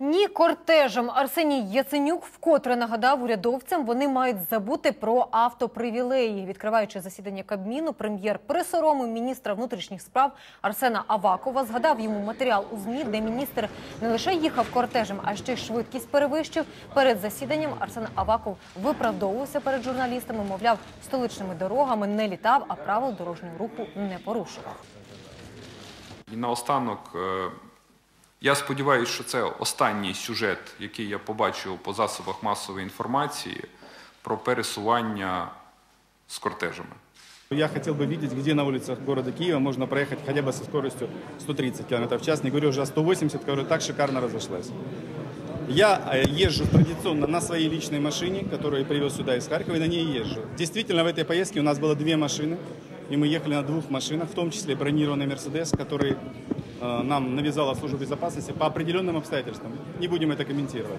Ні кортежем Арсеній Яценюк вкотре нагадав урядовцям, вони мають забути про автопривілеї. Відкриваючи засідання Кабміну, прем'єр присоромив міністра внутрішніх справ Арсена Авакова. Згадав йому матеріал у ЗМІ, де міністр не лише їхав кортежем, а ще й швидкість перевищив. Перед засіданням Арсен Аваков виправдовувався перед журналістами, мовляв, столичними дорогами не літав, а правил дорожнього руху не порушував. І наостанок, е, я сподіваюся, що це останній сюжет, який я побачив по засобах масової інформації про пересування з кортежами. Я хотел бы видеть, где на улицах города Киева можно проехать хотя бы со скоростью 130 км в час, не говорю уже о 180, которая так шикарно разошлась. Я э, езжу традиционно на своей личной машине, которую я привез сюда из Харькова, и на ней езжу. Действительно, в этой поездке у нас было две машины, и мы ехали на двух машинах, в том числе бронированный «Мерседес», который э, нам навязала служба безопасности по определенным обстоятельствам. Не будем это комментировать.